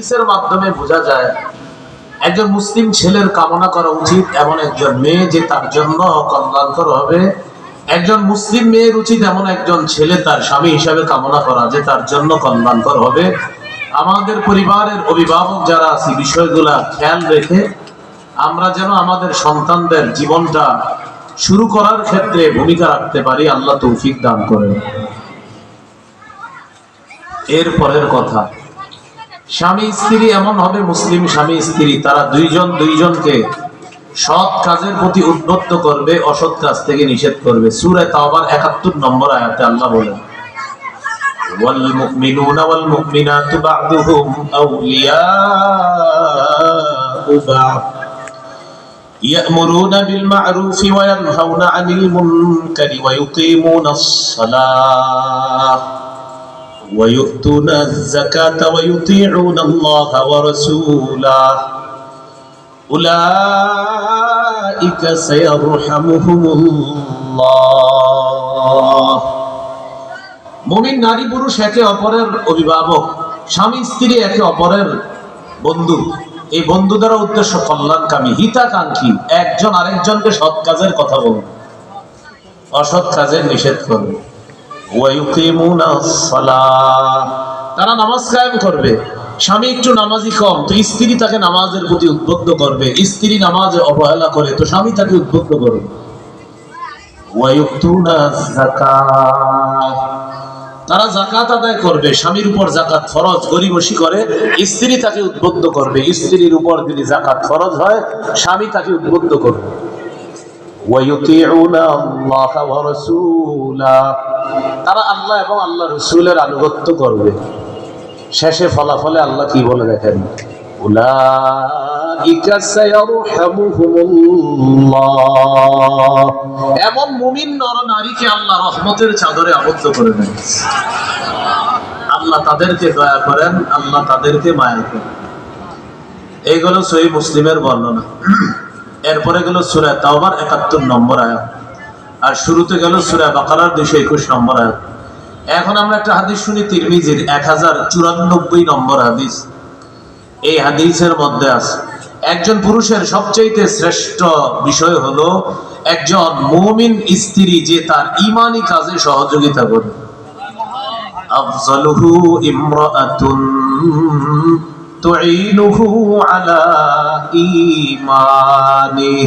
হাদিসের মাধ্যমে বোঝা যায়, একজন মুসলিম ছেলের কামনা করা উচিত এমন একজন মেয়ে যে তার জন্য কল্যাণকর হবে। একজন মুসলিম মেয়ের উচিত এমন একজন ছেলে তার স্বামী হিসাবে কামনা করা যে তার জন্য কল্যাণকর হবে। আমাদের পরিবারের অভিভাবক যারা আছে, বিষয়গুলা খেয়াল রেখে আমরা যেন আমাদের সন্তানদের জীবনটা শুরু করার ক্ষেত্রে ভূমিকা রাখতে পারি, আল্লাহ তৌফিক দান করেন। এরপরের কথা স্বামী স্ত্রী এমন হবে মুসলিম স্বামী স্ত্রী তারা দুইজন দুইজনকে সৎ কাজের প্রতি উদ্বুদ্ধ করবে অসৎ কাজ থেকে নিষেধ করবে সুরে তাওবার একাত্তর নম্বর আয়াতে আল্লাহ বলেন والمؤمنون والمؤمنات بعضهم أولياء بعض يأمرون بالمعروف وينهون عن المنكر ويقيمون الصلاة ويؤتون الزكاة ويطيعون الله ورسوله أولئك سيرحمهم الله মুমিন নারী পুরুষ একে অপরের অভিভাবক স্বামী স্ত্রী একে অপরের বন্ধু এই বন্ধু দ্বারা উদ্দেশ্য কল্যাণকামী হিতাকাঙ্ক্ষী একজন আরেকজনকে সৎ কাজের কথা বলবে অসৎ কাজের নিষেধ করবে ওয়ায়ুকিমুনা সালাহ তারা নামাজ কায়েম করবে স্বামী একটু নামাজি কম তো স্ত্রী তাকে নামাজের প্রতি উদ্বুদ্ধ করবে স্ত্রী নামাজে অবহেলা করে তো স্বামী তাকে উদ্বুদ্ধ করবে ওয়ায়ুতুনা যাকাত তারা জাকাত আদায় করবে স্বামীর উপর জাকাত ফরজ গরিবসী করে স্ত্রী তাকে উদ্বুদ্ধ করবে স্ত্রীর উপর যদি জাকাত ফরজ হয় স্বামী তাকে উদ্বুদ্ধ করবে ويطيعون الله ورسوله তারা আল্লাহ এবং আল্লাহ রসুলের আনুগত্য করবে। শেষে ফলাফলে আল্লাহ কি বলে দেখেন? এমন মুমিন নর নারীকে আল্লাহ রহমতের চাদরে আবদ্ধ করে দেন। আল্লাহ তাদেরকে দয়া করেন, আল্লাহ তাদেরকে মায়া করেন। এইগুলো সহি মুসলিমের বর্ণনা। এরপরে গেল সুরা তাওবার একাত্তর নম্বর আয়াত। আর শুরুতে গেল সুরা বাকারার দুইশো একুশ নম্বর আয়াত। এখন আমরা একটা হাদিস শুনি, তিরমিজির এক হাজার চুরানব্বই নম্বর হাদিস। এই হাদিসের মধ্যে আছে, একজন পুরুষের সবচেয়ে শ্রেষ্ঠ বিষয় হলো একজন মুমিন স্ত্রী যে তার ইমানি কাজে সহযোগিতা করে। আলা ঈমানিহি।